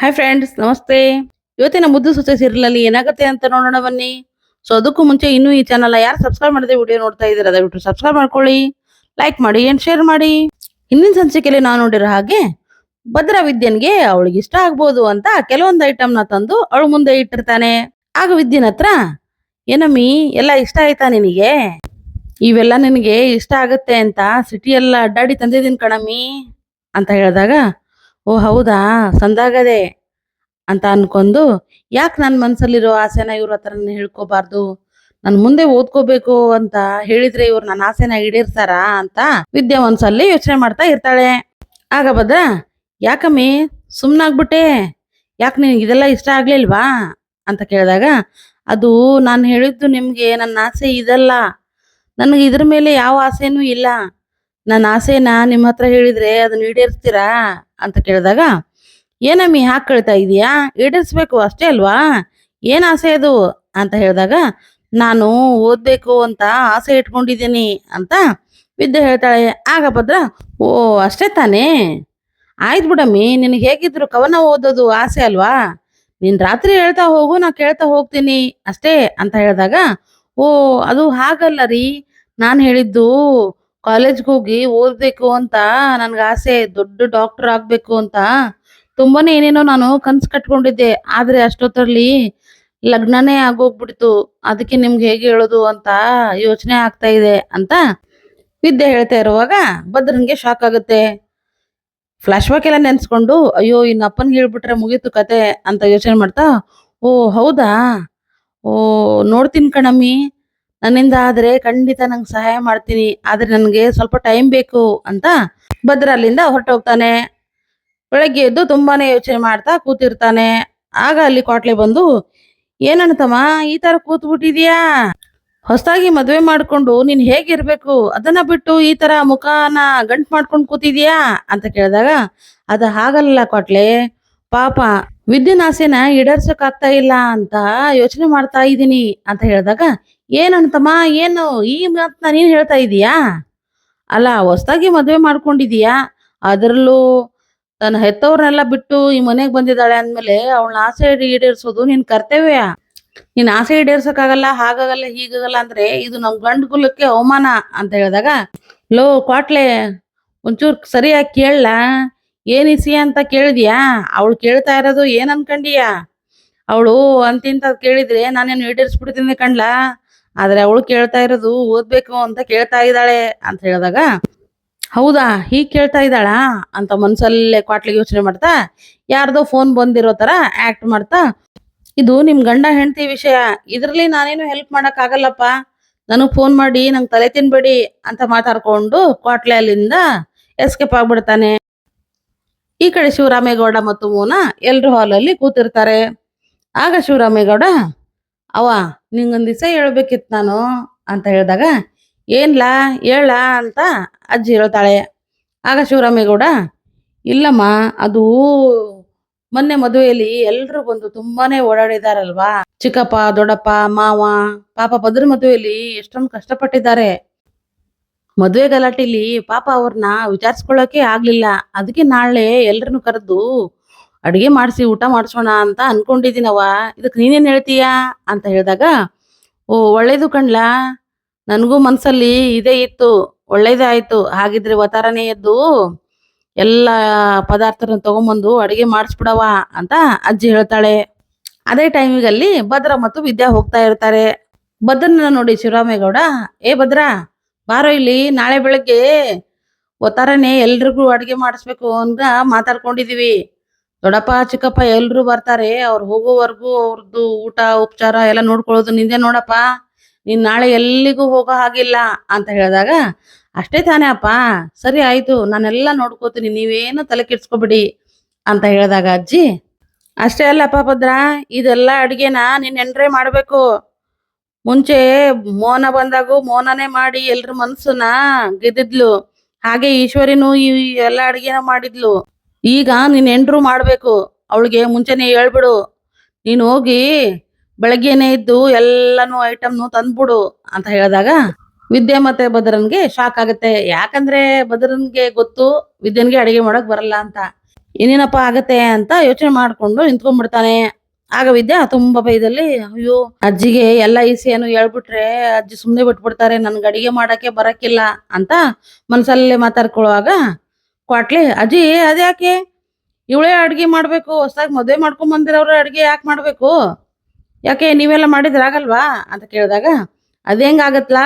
Hi friends ನಮಸ್ತೆ. ಇವತ್ತಿನ ಮುದ್ದು ಸೊಸೆ ಸೀರಿಯಲಲ್ಲಿ ಏನಾಗುತ್ತೆ ಅಂತ ನೋಡೋಣ ಬನ್ನಿ. ಸೊ ಅದಕ್ಕೂ ಮುಂಚೆ ಇನ್ನೂ ಈ ಚಾನಲ್ ಯಾರು ಸಬ್ಸ್ಕ್ರೈಬ್ ಮಾಡದೆ ವಿಡಿಯೋ ನೋಡ್ತಾ ಇದ್ದೀರಾ, ದಯವಿಟ್ಟು ಸಬ್ಸ್ಕ್ರೈಬ್ ಮಾಡ್ಕೊಳ್ಳಿ ಲೈಕ್ ಮಾಡಿ ಏನ್ ಶೇರ್ ಮಾಡಿ. ಹಿಂದಿನ ಸಂಚಿಕೆಯಲ್ಲಿ ನಾನು ನೋಡಿರೋ ಹಾಗೆ ಭದ್ರ ವಿದ್ಯನ್ಗೆ ಅವಳಿಗೆ ಇಷ್ಟ ಆಗ್ಬೋದು ಅಂತ ಕೆಲವೊಂದು ಐಟಮ್ನ ತಂದು ಅವಳು ಮುಂದೆ ಇಟ್ಟಿರ್ತಾನೆ. ಆಗ ವಿದ್ಯನ್ ಹತ್ರ, ಏನಮ್ಮಿ, ಎಲ್ಲ ಇಷ್ಟ ಆಯ್ತಾ ನಿನಗೆ? ಇವೆಲ್ಲ ನಿನಗೆ ಇಷ್ಟ ಆಗುತ್ತೆ ಅಂತ ಸಿಟಿ ಎಲ್ಲ ಅಡ್ಡಾಡಿ ತಂದಿದ್ದೀನಿ ಕಣಮ್ಮಿ, ಅಂತ ಹೇಳಿದಾಗ ಓ, ಹೌದಾ? ಸಂದಾಗದೆ ಅಂತ ಅನ್ಕೊಂಡು ಯಾಕೆ ನನ್ನ ಮನಸ್ಸಲ್ಲಿರೋ ಆಸೆನ ಇವ್ರ ಹತ್ರ ಹೇಳ್ಕೋಬಾರ್ದು? ನಾನು ಮುಂದೆ ಓದ್ಕೋಬೇಕು ಅಂತ ಹೇಳಿದ್ರೆ ಇವ್ರು ನನ್ನ ಆಸೆನ ಈಡೇರ್ತಾರಾ ಅಂತ ವಿದ್ಯಾ ಮನ್ಸಲ್ಲಿ ಯೋಚನೆ ಮಾಡ್ತಾ ಇರ್ತಾಳೆ. ಆಗ ಭದ್ರ, ಯಾಕಮ್ಮಿ ಸುಮ್ಮನಾಗ್ಬಿಟ್ಟೆ ಯಾಕೆ ನಿನಗೆ ಇದೆಲ್ಲ ಇಷ್ಟ ಆಗ್ಲಿಲ್ವಾ? ಅಂತ ಕೇಳಿದಾಗ, ಅದು ನಾನು ಹೇಳಿದ್ದು ನಿಮ್ಗೆ ನನ್ನ ಆಸೆ ಇದಲ್ಲ. ನನಗೆ ಇದ್ರ ಮೇಲೆ ಯಾವ ಆಸೆನೂ ಇಲ್ಲ. ನನ್ನ ಆಸೆನ ನಿಮ್ಮ ಹತ್ರ ಹೇಳಿದ್ರೆ ಅದನ್ನ ಈಡೇರಿಸ್ತೀರಾ? ಅಂತ ಕೇಳಿದಾಗ ಏನಮ್ಮಿ ಹಾಕ್ ಕಳಿತಾ ಇದೀಯಾ? ಈಡೇರಿಸ್ಬೇಕು ಅಷ್ಟೇ ಅಲ್ವಾ? ಏನು ಆಸೆ ಅದು? ಅಂತ ಹೇಳಿದಾಗ, ನಾನು ಓದ್ಬೇಕು ಅಂತ ಆಸೆ ಇಟ್ಕೊಂಡಿದ್ದೀನಿ ಅಂತ ವಿದ್ಯೆ ಹೇಳ್ತಾಳೆ. ಆಗ ಭದ್ರ, ಓ, ಅಷ್ಟೇ ತಾನೇ? ಆಯ್ತು ಬಿಡಮ್ಮಿ, ನಿನಗೆ ಹೇಗಿದ್ರು ಕವನ ಓದೋದು ಆಸೆ ಅಲ್ವಾ? ನೀನು ರಾತ್ರಿ ಹೇಳ್ತಾ ಹೋಗು, ನಾ ಕೇಳ್ತಾ ಹೋಗ್ತೀನಿ ಅಷ್ಟೇ ಅಂತ ಹೇಳಿದಾಗ, ಓ, ಅದು ಹಾಗಲ್ಲ ರೀ. ನಾನು ಹೇಳಿದ್ದು ಕಾಲೇಜ್ಗೆ ಹೋಗಿ ಓದಬೇಕು ಅಂತ ನನ್ಗೆ ಆಸೆ, ದೊಡ್ಡ ಡಾಕ್ಟರ್ ಆಗಬೇಕು ಅಂತ ತುಂಬಾನೇ ಏನೇನೋ ನಾನು ಕನ್ಸ್ ಕಟ್ಕೊಂಡಿದ್ದೆ. ಆದ್ರೆ ಅಷ್ಟೊತ್ತರಲ್ಲಿ ಲಗ್ನನೇ ಆಗೋಗ್ಬಿಡ್ತು. ಅದಕ್ಕೆ ನಿಮ್ಗೆ ಹೇಗೆ ಹೇಳೋದು ಅಂತ ಯೋಚನೆ ಆಗ್ತಾ ಇದೆ ಅಂತ ವಿದ್ಯೆ ಹೇಳ್ತಾ ಇರುವಾಗ ಭದ್ರನ್ಗೆ ಶಾಕ್ ಆಗುತ್ತೆ. ಫ್ಲಾಶ್ ಬ್ಯಾಕ್ ಎಲ್ಲ ನೆನ್ಸ್ಕೊಂಡು, ಅಯ್ಯೋ, ಇನ್ನು ಅಪ್ಪನ್ಗೆ ಹೇಳ್ಬಿಟ್ರೆ ಮುಗೀತು ಕತೆ ಅಂತ ಯೋಚನೆ ಮಾಡ್ತಾ, ಓ, ಹೌದಾ? ಓ, ನೋಡ್ತೀನಿ ಕಣಮ್ಮಿ. ನನ್ನಿಂದ ಆದ್ರೆ ಖಂಡಿತ ನಂಗೆ ಸಹಾಯ ಮಾಡ್ತೀನಿ, ಆದ್ರೆ ನನಗೆ ಸ್ವಲ್ಪ ಟೈಮ್ ಬೇಕು ಅಂತ ಭದ್ರ ಅಲ್ಲಿಂದ ಹೊರಟೋಗ್ತಾನೆ. ಬೆಳಗ್ಗೆ ಎದ್ದು ತುಂಬಾನೇ ಯೋಚನೆ ಮಾಡ್ತಾ ಕೂತಿರ್ತಾನೆ. ಆಗ ಅಲ್ಲಿ ಕೋಟ್ಲೆ ಬಂದು ಏನಂತಮ್ಮ ಈ ತರ ಕೂತ್ಬಿಟ್ಟಿದ್ಯಾ? ಹೊಸದಾಗಿ ಮದ್ವೆ ಮಾಡ್ಕೊಂಡು ನೀನ್ ಹೇಗಿರ್ಬೇಕು? ಅದನ್ನ ಬಿಟ್ಟು ಈ ತರ ಮುಖನ ಗಂಟು ಮಾಡ್ಕೊಂಡು ಕೂತಿದ್ಯಾ? ಅಂತ ಕೇಳಿದಾಗ, ಅದ ಹಾಗಲ್ಲ ಕೊಟ್ಲೆ, ಪಾಪ ವಿದ್ಯುನಾಸೆನ ಈಡೇರ್ಸಕ್ ಆಗ್ತಾ ಇಲ್ಲ ಅಂತ ಯೋಚನೆ ಮಾಡ್ತಾ ಇದ್ದೀನಿ ಅಂತ ಹೇಳಿದಾಗ ಏನಂತಮ್ಮ, ಏನು ಈ ಮಾತನ್ನ ನೀನು ಹೇಳ್ತಾ ಇದೀಯಾ? ಅಲ್ಲ, ಹೊಸದಾಗಿ ಮದುವೆ ಮಾಡ್ಕೊಂಡಿದೀಯಾ? ಅದರಲ್ಲೂ ತನ್ನ ಹೆತ್ತವ್ರನ್ನೆಲ್ಲ ಬಿಟ್ಟು ಈ ಮನೆಗೆ ಬಂದಿದ್ದಾಳೆ ಅಂದಮೇಲೆ ಅವಳನ್ನ ಆಸೆ ಈಡೇರಿಸೋದು ನಿನ್ ಕರ್ತವ್ಯ. ನೀನ್ ಆಸೆ ಈಡೇರ್ಸಕ್ಕಾಗಲ್ಲ, ಹಾಗಾಗಲ್ಲ, ಹೀಗಾಗಲ್ಲ ಅಂದ್ರೆ ಇದು ನಮ್ ಗಂಡು ಕುಲಕ್ಕೆ ಅವಮಾನ ಅಂತ ಹೇಳಿದಾಗ, ಲೋ ಕ್ವಾಟ್ಲೆ, ಒಂಚೂರು ಸರಿಯಾಗಿ ಕೇಳಲ್ಲ ಏನಿಸಿ ಅಂತ ಕೇಳಿದ್ಯಾ? ಅವಳು ಕೇಳ್ತಾ ಇರೋದು ಏನ್ ಅನ್ಕಂಡಿಯಾ? ಅವಳು ಅಂತಿಂತ ಕೇಳಿದ್ರೆ ನಾನೇನು ಈಡೇರಿಸ್ಬಿಡ್ತೀನಿ ಕಣ್ಲಾ? ಆದ್ರೆ ಅವಳು ಕೇಳ್ತಾ ಇರೋದು ಓದ್ಬೇಕು ಅಂತ ಕೇಳ್ತಾ ಇದ್ದಾಳೆ ಅಂತ ಹೇಳಿದಾಗ, ಹೌದಾ, ಹೀಗ್ ಕೇಳ್ತಾ ಇದ್ದಾಳಾ ಅಂತ ಮನ್ಸಲ್ಲೇ ಕ್ವಾಟ್ಲಿಗೆ ಯೋಚನೆ ಮಾಡ್ತಾ, ಯಾರ್ದೋ ಫೋನ್ ಬಂದಿರೋ ತರ ಆಕ್ಟ್ ಮಾಡ್ತಾ, ಇದು ನಿಮ್ ಗಂಡ ಹೆಂಡತಿ ವಿಷಯ, ಇದ್ರಲ್ಲಿ ನಾನೇನು ಹೆಲ್ಪ್ ಮಾಡಕ್ ಆಗಲ್ಲಪ್ಪ ನನಗ್ ಫೋನ್ ಮಾಡಿ ನಂಗೆ ತಲೆ ತಿನ್ಬೇಡಿ ಅಂತ ಮಾತಾಡ್ಕೊಂಡು ಕ್ವಾಟ್ಲೆ ಅಲ್ಲಿಂದ ಎಸ್ಕೇಪ್ ಆಗ್ಬಿಡ್ತಾನೆ. ಈ ಕಡೆ ಶಿವರಾಮೇಗೌಡ ಮತ್ತು ಮೋನ ಎಲ್ರು ಹಾಲಲ್ಲಿ ಕೂತಿರ್ತಾರೆ. ಆಗ ಶಿವರಾಮೇಗೌಡ ಅವ ನಿಂಗೊಂದ್ ದಿವಸ ಹೇಳ್ಬೇಕಿತ್ತು ನಾನು ಅಂತ ಹೇಳಿದಾಗ, ಏನ್ಲಾ ಹೇಳ ಅಂತ ಅಜ್ಜಿ ಹೇಳ್ತಾಳೆ. ಆಗ ಶಿವರಾಮೇಗೌಡ, ಇಲ್ಲಮ್ಮ, ಅದು ಮೊನ್ನೆ ಮದುವೆಯಲ್ಲಿ ಎಲ್ರು ಬಂದು ತುಂಬಾನೇ ಓಡಾಡಿದಾರಲ್ವಾ? ಚಿಕ್ಕಪ್ಪ, ದೊಡ್ಡಪ್ಪ, ಮಾವ, ಪಾಪ ಭದ್ರ ಮದುವೆಯಲ್ಲಿ ಎಷ್ಟೊಂದು ಕಷ್ಟಪಟ್ಟಿದ್ದಾರೆ. ಮದುವೆ ಗಲಾಟೆಲಿ ಪಾಪ ಅವ್ರನ್ನ ವಿಚಾರಿಸ್ಕೊಳ್ಳೋಕೆ ಆಗ್ಲಿಲ್ಲ. ಅದಕ್ಕೆ ನಾಳೆ ಎಲ್ರನ್ನು ಕರೆದು ಅಡಿಗೆ ಮಾಡಿಸಿ ಊಟ ಮಾಡಿಸೋಣ ಅಂತ ಅನ್ಕೊಂಡಿದ್ದೀನವ್ವ. ಇದಕ್ಕೆ ನೀನೇನ್ ಹೇಳ್ತೀಯಾ? ಅಂತ ಹೇಳಿದಾಗ, ಓ, ಒಳ್ಳೇದು ಕಣ್ಲಾ. ನನಗೂ ಮನಸ್ಸಲ್ಲಿ ಇದೇ ಇತ್ತು. ಒಳ್ಳೇದೇ ಹಾಗಿದ್ರೆ ವತಾರನೇ ಎದ್ದು ಎಲ್ಲ ಪದಾರ್ಥನ ತಗೊಂಬಂದು ಅಡುಗೆ ಮಾಡಿಸ್ಬಿಡವ ಅಂತ ಅಜ್ಜಿ ಹೇಳ್ತಾಳೆ. ಅದೇ ಟೈಮಿಗಲ್ಲಿ ಭದ್ರ ಮತ್ತು ವಿದ್ಯಾ ಹೋಗ್ತಾ ಇರ್ತಾರೆ. ಭದ್ರನ ನೋಡಿ ಶಿವರಾಮೇಗೌಡ, ಏ ಭದ್ರ, ಬಾರೋ ಇಲ್ಲಿ. ನಾಳೆ ಬೆಳಗ್ಗೆ ಒತ್ತಾರನೇ ಎಲ್ರಿಗೂ ಅಡುಗೆ ಮಾಡಿಸ್ಬೇಕು ಅಂತ ಮಾತಾಡ್ಕೊಂಡಿದೀವಿ. ದೊಡ್ಡಪ್ಪ ಚಿಕ್ಕಪ್ಪ, ಎಲ್ರು ಬರ್ತಾರೆ. ಅವ್ರು ಹೋಗೋವರೆಗೂ ಅವ್ರದ್ದು ಊಟ, ಉಪಚಾರ ಎಲ್ಲ ನೋಡ್ಕೊಳ್ಳೋದು ನಿಂದೆ ನೋಡಪ್ಪ. ನೀನ್ ನಾಳೆ ಎಲ್ಲಿಗೂ ಹೋಗೋ ಹಾಗಿಲ್ಲ ಅಂತ ಹೇಳಿದಾಗ, ಅಷ್ಟೇ ತಾನೇ ಅಪ್ಪ. ಸರಿ ಆಯ್ತು. ನಾನೆಲ್ಲ ನೋಡ್ಕೋತೀನಿ. ನೀವೇನು ತಲೆ ಕೆಡ್ಸ್ಕೊಬಿಡಿ. ಅಂತ ಹೇಳಿದಾಗ ಅಜ್ಜಿ, ಅಷ್ಟೇ ಅಲ್ಲಪ್ಪ ಭದ್ರ. ಇದೆಲ್ಲ ಅಡುಗೆನ? ನೀನ್ ಎಂಟ್ರೆ ಮಾಡಬೇಕು. ಮುಂಚೆ ಮೋನ ಬಂದಾಗೂ ಮೋನನೇ ಮಾಡಿ ಎಲ್ರ ಮನ್ಸನ್ನ ಗೆದ್ದಿದ್ಲು. ಹಾಗೆ ಈಶ್ವರಿನೂ ಈ ಎಲ್ಲ ಅಡಿಗೆನ ಮಾಡಿದ್ಲು. ಈಗ ನೀನ್ ಎಂಟ್ರು ಮಾಡ್ಬೇಕು. ಅವಳಿಗೆ ಮುಂಚೆನೆ ಹೇಳ್ಬಿಡು. ನೀನು ಹೋಗಿ ಬೆಳಗ್ಗೆನೆ ಇದ್ದು ಎಲ್ಲಾನು ಐಟಮ್ನು ತಂದ್ಬಿಡು ಅಂತ ಹೇಳಿದಾಗ ವಿದ್ಯೆ ಮತ್ತೆ ಭದ್ರನ್ಗೆ ಶಾಕ್ ಆಗುತ್ತೆ. ಯಾಕಂದ್ರೆ ಭದ್ರನ್ಗೆ ಗೊತ್ತು ವಿದ್ಯನ್ಗೆ ಅಡಿಗೆ ಮಾಡಕ್ ಬರಲ್ಲ ಅಂತ. ಏನೇನಪ್ಪ ಆಗತ್ತೆ ಅಂತ ಯೋಚನೆ ಮಾಡ್ಕೊಂಡು ನಿಂತ್ಕೊಂಡ್ಬಿಡ್ತಾನೆ. ಆಗ ವಿದ್ಯಾ ತುಂಬಾ ಭಯದಲ್ಲಿ ಅಯ್ಯೋ, ಅಜ್ಜಿಗೆ ಎಲ್ಲ ಈಸಿಯನ್ನು ಹೇಳ್ಬಿಟ್ರೆ ಅಜ್ಜಿ ಸುಮ್ನೆ ಬಿಟ್ಬಿಡ್ತಾರೆ. ನನ್ಗೆ ಅಡಿಗೆ ಮಾಡಕ್ಕೆ ಬರಕ್ಕಿಲ್ಲ ಅಂತ ಮನ್ಸಲ್ಲೇ ಮಾತಾಡ್ಕೊಳ್ಳುವಾಗ ಕ್ವಾಟ್ಲಿ? ಅಜ್ಜಿ ಅದ್ಯಾಕೆ ಇವಳೇ ಅಡುಗೆ ಮಾಡಬೇಕು, ಹೊಸದಾಗಿ ಮದುವೆ ಮಾಡ್ಕೊಂಡ್ ಬಂದಿರೋರು ಅಡ್ಗೆ ಯಾಕೆ ಮಾಡಬೇಕು? ಯಾಕೆ, ನೀವೆಲ್ಲ ಮಾಡಿದ್ರೆ ಆಗಲ್ವಾ? ಅಂತ ಕೇಳಿದಾಗ, ಅದು ಹೆಂಗಾಗತ್ಲಾ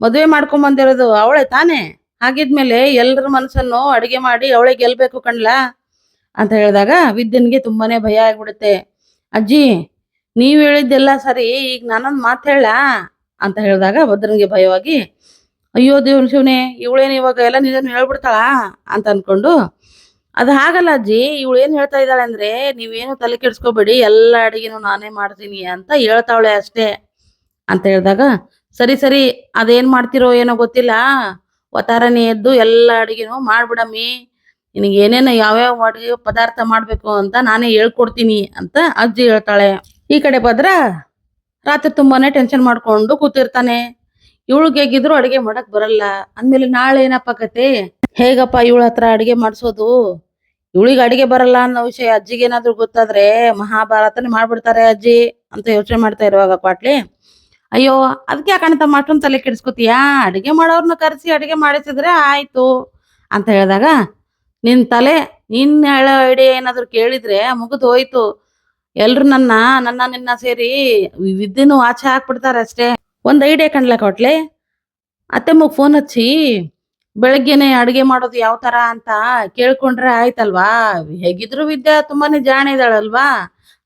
ಮದುವೆ ಮಾಡ್ಕೊಂಡ್ ಬಂದಿರೋದು ಅವಳೆ ತಾನೇ? ಹಾಗಿದ್ಮೇಲೆ ಎಲ್ಲರ ಮನಸ್ಸನ್ನು ಅಡುಗೆ ಮಾಡಿ ಅವಳೇ ಗೆಲ್ಬೇಕು ಕಣ್ಲಾ? ಅಂತ ಹೇಳಿದಾಗ, ವಿದ್ಯನ್ಗೆ ತುಂಬಾನೇ ಭಯ ಆಗ್ಬಿಡುತ್ತೆ. ಅಜ್ಜಿ, ನೀವ್ ಹೇಳಿದ್ದೆಲ್ಲ ಸರಿ, ಈಗ ನಾನೊಂದು ಮಾತು ಹೇಳ ಅಂತ ಹೇಳಿದಾಗ, ಭದ್ರನ್ಗೆ ಭಯವಾಗಿ ಅಯ್ಯೋ ದೇವ್ ಶಿವನೇ, ಇವಳೇನು ಇವಾಗ ಎಲ್ಲ ನಿಜನ್ ಹೇಳ್ಬಿಡ್ತಾಳ ಅಂತ ಅನ್ಕೊಂಡು. ಅದು ಹಾಗಲ್ಲ ಅಜ್ಜಿ, ಇವಳು ಏನ್ ಹೇಳ್ತಾ ಇದ್ದಾಳೆ ಅಂದ್ರೆ, ನೀವೇನು ತಲೆ ಕೆಡ್ಸ್ಕೊಬೇಡಿ, ಎಲ್ಲ ಅಡಿಗೆನು ನಾನೇ ಮಾಡ್ತೀನಿ ಅಂತ ಹೇಳ್ತಾವಳೆ ಅಷ್ಟೇ ಅಂತ ಹೇಳಿದಾಗ, ಸರಿ ಸರಿ, ಅದೇನ್ ಮಾಡ್ತಿರೋ ಏನೋ ಗೊತ್ತಿಲ್ಲ, ಒತ್ತಾರನೇ ಎದ್ದು ಎಲ್ಲ ಅಡಿಗೆನು ಮಾಡ್ಬಿಡಮ್ಮಿ, ನಿನಗೆ ಏನೇನು ಯಾವ್ಯಾವ ಅಡುಗೆ ಪದಾರ್ಥ ಮಾಡಬೇಕು ಅಂತ ನಾನೇ ಹೇಳ್ಕೊಡ್ತೀನಿ ಅಂತ ಅಜ್ಜಿ ಹೇಳ್ತಾಳೆ. ಈ ಕಡೆ ಭದ್ರ ರಾತ್ರಿ ತುಂಬಾನೇ ಟೆನ್ಷನ್ ಮಾಡ್ಕೊಂಡು ಕೂತಿರ್ತಾನೆ. ಇವಳಿಗೆ ಹೇಗಿದ್ರು ಅಡಿಗೆ ಮಾಡಕ್ ಬರಲ್ಲ. ಅಂದ್ಮೇಲೆ ನಾಳೆ ಏನಪ್ಪ ಕತೆ? ಹೇಗಪ್ಪ ಇವಳ ಹತ್ರ ಅಡಿಗೆ ಮಾಡಿಸೋದು? ಇವಳಿಗೆ ಅಡಿಗೆ ಬರಲ್ಲ ಅನ್ನೋ ವಿಷಯ ಅಜ್ಜಿಗೆ ಏನಾದ್ರು ಗೊತ್ತಾದ್ರೆ ಮಹಾಭಾರತನೇ ಮಾಡ್ಬಿಡ್ತಾರೆ ಅಜ್ಜಿ ಅಂತ ಯೋಚನೆ ಮಾಡ್ತಾ ಇರುವಾಗ ಕ್ವಾಟ್ಲಿ. ಅಯ್ಯೋ ಅದಕ್ಕೆ ಯಾಕಂತ ಮಾಸ್ಟರ್ ತಲೆ ಕೆಡಿಸ್ಕೊತೀಯಾ? ಅಡಿಗೆ ಮಾಡೋರ್ನ ಕರೆಸಿ ಅಡಿಗೆ ಮಾಡಿಸಿದ್ರೆ ಆಯ್ತು ಅಂತ ಹೇಳಿದಾಗ, ನಿನ್ ತಲೆ, ನಿನ್ ಹೇಳೋ ಐಡಿಯಾ ಏನಾದ್ರು ಕೇಳಿದ್ರೆ ಮುಗಿದು ಹೋಯ್ತು. ಎಲ್ರು ನನ್ನ ನನ್ನ, ನಿನ್ನ ಸೇರಿ ವಿದ್ಯೆನೂ ಆಚೆ ಹಾಕ್ಬಿಡ್ತಾರೆ ಅಷ್ಟೇ. ಒಂದ್ ಐಡಿಯಾ ಕಂಡ್ಲಕ್ಕ ಹೊಟ್ಲೆ ಅತ್ತೆಮ್ಮಗೆ ಫೋನ್ ಹಚ್ಚಿ, ಬೆಳಗ್ಗೆನೆ ಅಡಿಗೆ ಮಾಡೋದು ಯಾವ ತರ ಅಂತ ಕೇಳ್ಕೊಂಡ್ರೆ ಆಯ್ತಲ್ವಾ? ಹೇಗಿದ್ರು ವಿದ್ಯಾ ತುಂಬಾನೇ ಜಾಣ ಇದ್ದಾಳಲ್ವಾ?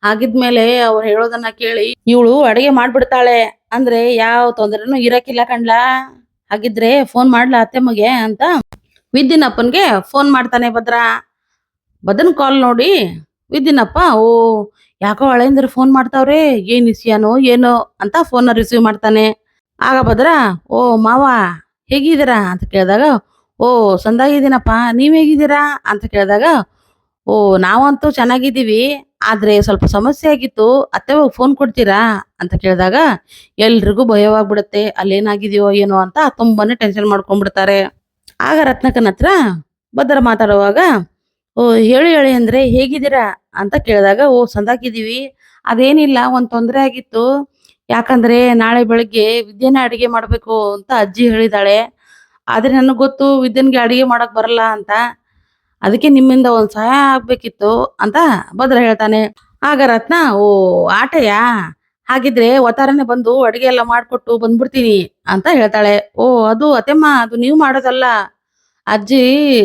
ಆಗಿದ್ಮೇಲೆ ಅವ್ರು ಹೇಳೋದನ್ನ ಕೇಳಿ, ಇವಳು ಅಡುಗೆ ಮಾಡ್ಬಿಡ್ತಾಳೆ, ಅಂದ್ರೆ ಯಾವ ತೊಂದ್ರೆನು ಇರಕ್ಕಿಲ್ಲ ಕಣ್ಲಾ ಹಾಗಿದ್ರೆ ಫೋನ್ ಮಾಡ್ಲಾ ಅತ್ತೆಮ್ಮಗೆ ಅಂತ? ವಿದ್ಯನಪ್ಪನ್ಗೆ ಫೋನ್ ಮಾಡ್ತಾನೆ ಭದ್ರ. ಬದನ್ ಕಾಲ್ ನೋಡಿ, ವಿದ್ಯನಪ್ಪ, ಓ ಯಾಕೋ ಹಳೆಯಿಂದ್ರೆ ಫೋನ್ ಮಾಡ್ತಾವ್ರೆ, ಏನ್ ವಿಷಯನೋ ಏನೋ ಅಂತ ಫೋನ್ ರಿಸೀವ್ ಮಾಡ್ತಾನೆ. ಆಗ ಭದ್ರ, ಓ ಮಾವ, ಹೇಗಿದ್ದೀರಾ? ಅಂತ ಕೇಳಿದಾಗ, ಓ ಸಂದಾಗಿದ್ದೀನಪ್ಪ ನೀವು ಹೇಗಿದ್ದೀರಾ? ಅಂತ ಕೇಳಿದಾಗ, ಓ, ನಾವಂತೂ ಚೆನ್ನಾಗಿದ್ದೀವಿ, ಆದ್ರೆ ಸ್ವಲ್ಪ ಸಮಸ್ಯೆ ಆಗಿತ್ತು, ಅತ್ತೆ ಫೋನ್ ಕೊಡ್ತೀರಾ? ಅಂತ ಕೇಳಿದಾಗ, ಎಲ್ರಿಗೂ ಭಯವಾಗ್ಬಿಡುತ್ತೆ, ಅಲ್ಲೇನಾಗಿದೆಯೋ ಏನೋ ಅಂತ ತುಂಬಾನೇ ಟೆನ್ಷನ್ ಮಾಡ್ಕೊಂಡ್ಬಿಡ್ತಾರೆ. ಆಗ ರತ್ನಕನ ಹತ್ರ ಭದ್ರ ಮಾತಾಡುವಾಗ ಓ, ಹೇಳಿ ಹೇಳಿ ಅಂದ್ರೆ ಹೇಗಿದ್ದೀರಾ ಅಂತ ಕೇಳಿದಾಗ, ಓ ಸಂದಾಕಿದೀವಿ ಅದೇನಿಲ್ಲ, ಒಂದ್ ತೊಂದರೆ ಆಗಿತ್ತು. ಯಾಕಂದ್ರೆ ನಾಳೆ ಬೆಳಗ್ಗೆ ವಿದ್ಯೆನ ಅಡಿಗೆ ಮಾಡಬೇಕು ಅಂತ ಅಜ್ಜಿ ಹೇಳಿದಾಳೆ. ಆದ್ರೆ ನನಗೆ ಗೊತ್ತು ವಿದ್ಯನ್ಗೆ ಅಡಿಗೆ ಮಾಡಕ್ ಬರಲ್ಲ ಅಂತ. ಅದಕ್ಕೆ ನಿಮ್ಮಿಂದ ಒಂದ್ ಸಹಾಯ ಆಗ್ಬೇಕಿತ್ತು ಅಂತ ಭದ್ರ ಹೇಳ್ತಾನೆ. ಆಗ ರತ್ನ, ಓ ಆಟಯಾ ಹಾಗಿದ್ರೆ ಒತ್ತಾರನೆ ಬಂದು ಅಡಿಗೆ ಎಲ್ಲ ಮಾಡ್ಕೊಟ್ಟು ಬಂದ್ಬಿಡ್ತೀನಿ ಅಂತ ಹೇಳ್ತಾಳೆ. ಓ, ಅದು ಅತ್ತೆಮ್ಮ, ಅದು ನೀವು ಮಾಡೋದಲ್ಲ. ಅಜ್ಜಿ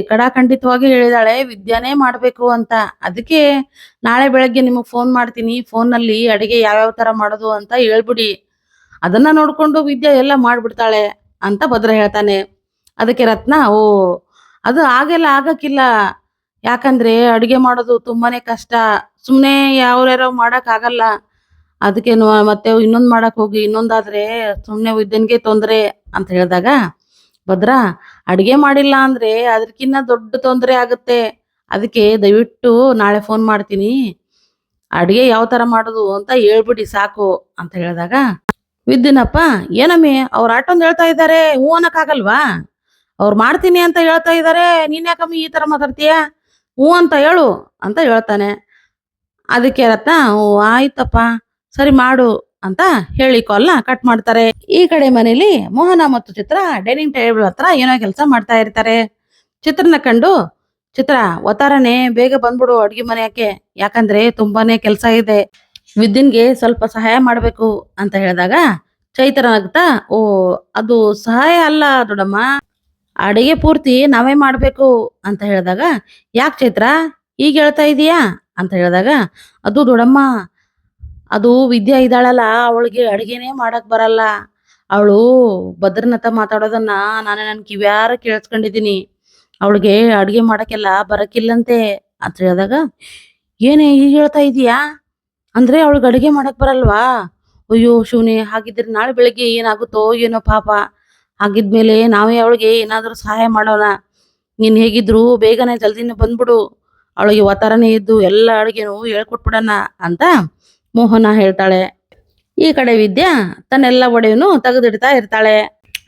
ಕಡಾಖಂಡಿತವಾಗಿ ಹೇಳಿದಾಳೆ, ವಿದ್ಯಾನೇ ಮಾಡಬೇಕು ಅಂತ. ಅದಕ್ಕೆ ನಾಳೆ ಬೆಳಗ್ಗೆ ನಿಮಗೆ ಫೋನ್ ಮಾಡ್ತೀನಿ ಫೋನ್ನಲ್ಲಿ ಅಡಿಗೆ ಯಾವ್ಯಾವ ತರ ಮಾಡೋದು ಅಂತ ಹೇಳ್ಬಿಡಿ. ಅದನ್ನ ನೋಡ್ಕೊಂಡು ವಿದ್ಯಾ ಎಲ್ಲ ಮಾಡ್ಬಿಡ್ತಾಳೆ ಅಂತ ಭದ್ರ ಹೇಳ್ತಾನೆ. ಅದಕ್ಕೆ ರತ್ನ, ಓ, ಅದು ಆಗೆಲ್ಲ ಆಗಕ್ಕಿಲ್ಲ. ಯಾಕಂದ್ರೆ ಅಡಿಗೆ ಮಾಡೋದು ತುಂಬಾನೇ ಕಷ್ಟ. ಸುಮ್ನೆ ಯಾವ್ಯಾರೋ ಮಾಡಕ್ ಆಗಲ್ಲ. ಅದಕ್ಕೆ ಮತ್ತೆ ಇನ್ನೊಂದ್ ಮಾಡಕ್ ಹೋಗಿ, ಇನ್ನೊಂದಾದ್ರೆ ಸುಮ್ನೆ ವಿದ್ಯನ್ಗೆ ತೊಂದ್ರೆ ಅಂತ ಹೇಳಿದಾಗ, ಭದ್ರ ಅಡಿಗೆ ಮಾಡಿಲ್ಲ ಅಂದ್ರೆ ಅದಕ್ಕಿನ್ನ ದೊಡ್ಡ ತೊಂದರೆ ಆಗುತ್ತೆ. ಅದಕ್ಕೆ ದಯವಿಟ್ಟು ನಾಳೆ ಫೋನ್ ಮಾಡ್ತೀನಿ. ಅಡುಗೆ ಯಾವ ತರ ಮಾಡೋದು ಅಂತ ಹೇಳ್ಬಿಡಿ ಸಾಕು ಅಂತ ಹೇಳಿದಾಗ ವಿದ್ಯನಪ್ಪ ಏನಮ್ಮಿ, ಅವ್ರ ಆಟೊಂದು ಹೇಳ್ತಾ ಇದ್ದಾರೆ ಹೂ ಅನ್ನೋಕ್ಕಾಗಲ್ವಾ? ಅವ್ರು ಮಾಡ್ತೀನಿ ಅಂತ ಹೇಳ್ತಾ ಇದ್ದಾರೆ ನೀನು ಯಾಕಮ್ಮಿ ಈ ತರ ಮಾತಾಡ್ತೀಯ? ಹ್ಞೂ ಅಂತ ಹೇಳು ಅಂತ ಹೇಳ್ತಾನೆ. ಅದಕ್ಕೆ ರತ್ನ, ಓ, ಆಯ್ತಪ್ಪ, ಸರಿ ಮಾಡು ಅಂತ ಹೇಳಿ ಕಾಲ್ನ ಕಟ್ ಮಾಡ್ತಾರೆ. ಈ ಕಡೆ ಮನೇಲಿ ಮೋಹನ ಮತ್ತು ಚಿತ್ರ ಡೈನಿಂಗ್ ಟೇಬಲ್ ಹತ್ರ ಏನೋ ಕೆಲಸ ಮಾಡ್ತಾ ಇರ್ತಾರೆ. ಚಿತ್ರನ ಕಂಡು, ಚಿತ್ರ, ಒತ್ತಾರನೆ, ಬೇಗ ಬಂದ್ಬಿಡು ಅಡ್ಗೆ ಮನೆಯಕ್ಕೆ ಯಾಕಂದ್ರೆ ತುಂಬಾನೇ ಕೆಲಸ ಇದೆ. ವಿದ್ಯನ್ಗೆ ಸ್ವಲ್ಪ ಸಹಾಯ ಮಾಡ್ಬೇಕು. ಅಂತ ಹೇಳಿದಾಗ ಚೈತ್ರ ನಗ್ತಾ, ಓ, ಅದು ಸಹಾಯ ಅಲ್ಲ ದೊಡ್ಡಮ್ಮ. ಅಡಿಗೆ ಪೂರ್ತಿ ನಾವೇ ಮಾಡಬೇಕು. ಅಂತ ಹೇಳಿದಾಗ, ಯಾಕೆ ಚೈತ್ರ? ಈಗ ಹೇಳ್ತಾ ಇದೀಯಾ? ಅಂತ ಹೇಳಿದಾಗ, ಅದು ದೊಡ್ಡಮ್ಮ ಅದು ವಿದ್ಯಾ ಇದ್ದಾಳಲ್ಲ, ಅವಳಿಗೆ ಅಡಿಗೆನೇ ಮಾಡಕ್ ಬರಲ್ಲ. ಅವಳು ಭದ್ರನತ ಮಾತಾಡೋದನ್ನ ನಾನೇ ನನ್ ಕಿವ್ಯಾರ ಕೇಳಿಸ್ಕೊಂಡಿದೀನಿ ಅವಳಿಗೆ ಅಡಿಗೆ ಮಾಡಕ್ಕೆಲ್ಲ ಬರಕ್ಕಿಲ್ಲಂತೆ ಅಂತ ಹೇಳಿದಾಗ, ಏನೇ ಈಗ ಹೇಳ್ತಾ ಇದೀಯಾ? ಅಂದ್ರೆ ಅವಳಿಗೆ ಅಡಿಗೆ ಮಾಡಕ್ ಬರಲ್ವಾ? ಅಯ್ಯೋ ಶಿವನೇ, ಹಾಗಿದ್ರೆ ನಾಳೆ ಬೆಳಿಗ್ಗೆ ಏನಾಗುತ್ತೋ ಏನೋ ಪಾಪ. ಹಾಗಿದ್ಮೇಲೆ ನಾವೇ ಅವಳಿಗೆ ಏನಾದರೂ ಸಹಾಯ ಮಾಡೋಣ. ನೀನ್ ಹೇಗಿದ್ರು ಬೇಗನೆ ಜಲ್ದಿನೇ ಬಂದ್ಬಿಡು. ಅವಳಿಗೆ ಒತ್ತಾರನೇ ಇದ್ದು ಎಲ್ಲ ಅಡುಗೆನೂ ಹೇಳ್ಕೊಟ್ಬಿಡೋಣ ಅಂತ ಮೋಹನ ಹೇಳ್ತಾಳೆ, ಈ ಕಡೆ ವಿದ್ಯಾ, ತನ್ನೆಲ್ಲ ಒಡವೆನು ತೆಗೆದಿಡ್ತಾ ಇರ್ತಾಳೆ.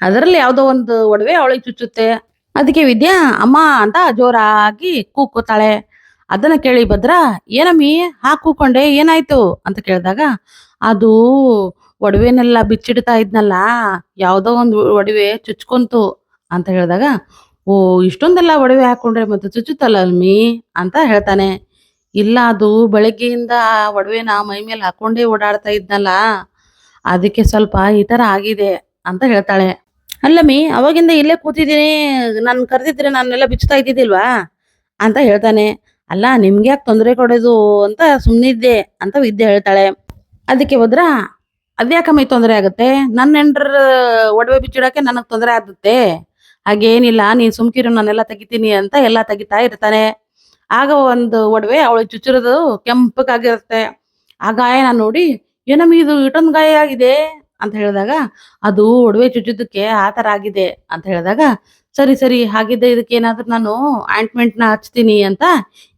ಅದರಲ್ಲಿ ಯಾವುದೋ ಒಂದು ಒಡವೆ ಅವಳಿಗೆ ಚುಚ್ಚುತ್ತೆ. ಅದಕ್ಕೆ ವಿದ್ಯಾ, ಅಮ್ಮ ಅಂತ ಜೋರಾಗಿ ಕೂಗ್ಕೋತಾಳೆ ಅದನ್ನ ಕೇಳಿ ಭದ್ರ, ಏನಮ್ಮಿ ಹಾ ಕೂಕೊಂಡೆ, ಏನಾಯ್ತು? ಅಂತ ಕೇಳಿದಾಗ, ಅದು ಒಡವೆನೆಲ್ಲ ಬಿಚ್ಚಿಡ್ತಾ ಇದ್ನಲ್ಲ, ಯಾವ್ದೋ ಒಂದು ಒಡವೆ ಚುಚ್ಕೊಂತು. ಅಂತ ಹೇಳಿದಾಗ, ಓ, ಇಷ್ಟೊಂದೆಲ್ಲ ಒಡವೆ ಹಾಕೊಂಡ್ರೆ ಮತ್ತೆ ಚುಚ್ಚುತ್ತಲ್ಲ ಅಮ್ಮಿ ಅಂತ ಹೇಳ್ತಾನೆ. ಇಲ್ಲ, ಅದು ಬೆಳಗ್ಗೆಯಿಂದ ಒಡವೆನ ಮೈ ಮೇಲೆ ಹಾಕೊಂಡೇ ಓಡಾಡ್ತಾ ಇದ್ನಲ್ಲ, ಅದಕ್ಕೆ ಸ್ವಲ್ಪ ಈ ತರ ಆಗಿದೆ ಅಂತ ಹೇಳ್ತಾಳೆ. ಅಲ್ಲಮ್ಮಿ ಅವಾಗಿಂದ ಇಲ್ಲೇ ಕೂತಿದ್ದೀನಿ, ನಾನು ಕರೆದಿದ್ರೆ ನಾನೆಲ್ಲ ಬಿಚ್ಚುತ್ತಾ ಇದ್ದಿದ್ದಿಲ್ವಾ? ಅಂತ ಹೇಳ್ತಾನೆ. ಅಲ್ಲ, ನಿಮ್ಗೆ ಯಾಕೆ ತೊಂದರೆ ಕೊಡೋದು ಅಂತ ಸುಮ್ಮನಿದ್ದೆ ಅಂತ ವಿದ್ಯೆ ಹೇಳ್ತಾಳೆ. ಅದಕ್ಕೆ ಹೋದ್ರ ಅದ್ಯಾಕಮ್ಮ ತೊಂದರೆ ಆಗುತ್ತೆ? ನನ್ನ ಹೆಂಡ್ರ ಒಡವೆ ಬಿಚ್ಚಿಡಕ್ಕೆ ನನಗೆ ತೊಂದರೆ ಆಗುತ್ತೆ. ಹಾಗೇನಿಲ್ಲ, ನೀನ್ ಸುಮ್ಕಿರು ನಾನೆಲ್ಲ ತೆಗಿತೀನಿ ಅಂತ ಎಲ್ಲ ತೆಗಿತಾ ಇರ್ತಾನೆ. ಆಗ ಒಂದು ಒಡವೆ ಅವಳ ಚುಚ್ಚಿರೋದು ಕೆಂಪಗಾಗಿರುತ್ತೆ. ಆ ಗಾಯನ ನೋಡಿ ಏನಮ್ಮ ಇದು ಇಟೊಂದು ಗಾಯ ಆಗಿದೆ ಅಂತ ಹೇಳಿದಾಗ, ಅದು ಒಡವೆ ಚುಚ್ಚಿದ್ದಕ್ಕೆ ಆ ತರ ಆಗಿದೆ ಅಂತ ಹೇಳಿದಾಗ, ಸರಿ ಸರಿ ಹಾಗಿದ್ದೆ ಇದಕ್ಕೆ ಏನಾದರೂ ನಾನು ಆಯಿಂಟ್ಮೆಂಟ್ನ ಹಚ್ತೀನಿ ಅಂತ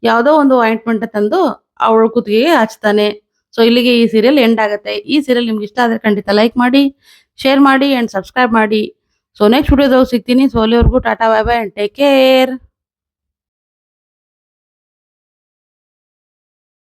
ಯಾವುದೋ ಒಂದು ಆಯಿಂಟ್ಮೆಂಟ್ ತಂದು ಅವಳ ಕುತ್ತಿಗೆಗೆ ಹಚ್ತಾನೆ. ಸೊ, ಇಲ್ಲಿಗೆ ಈ ಸೀರಿಯಲ್ ಎಂಡ್ ಆಗುತ್ತೆ. ಈ ಸೀರಿಯಲ್ ನಿಮ್ಗೆ ಇಷ್ಟ ಆದರೆ ಖಂಡಿತ ಲೈಕ್ ಮಾಡಿ, ಶೇರ್ ಮಾಡಿ ಅಂಡ್ ಸಬ್ಸ್ಕ್ರೈಬ್ ಮಾಡಿ. ಸೊ ನೆಕ್ಸ್ಟ್ ವಿಡಿಯೋದಾಗ ಸಿಗ್ತೀನಿ. ಸೊ, ಅಲ್ಲಿವರೆಗೂ tata, bye bye and take care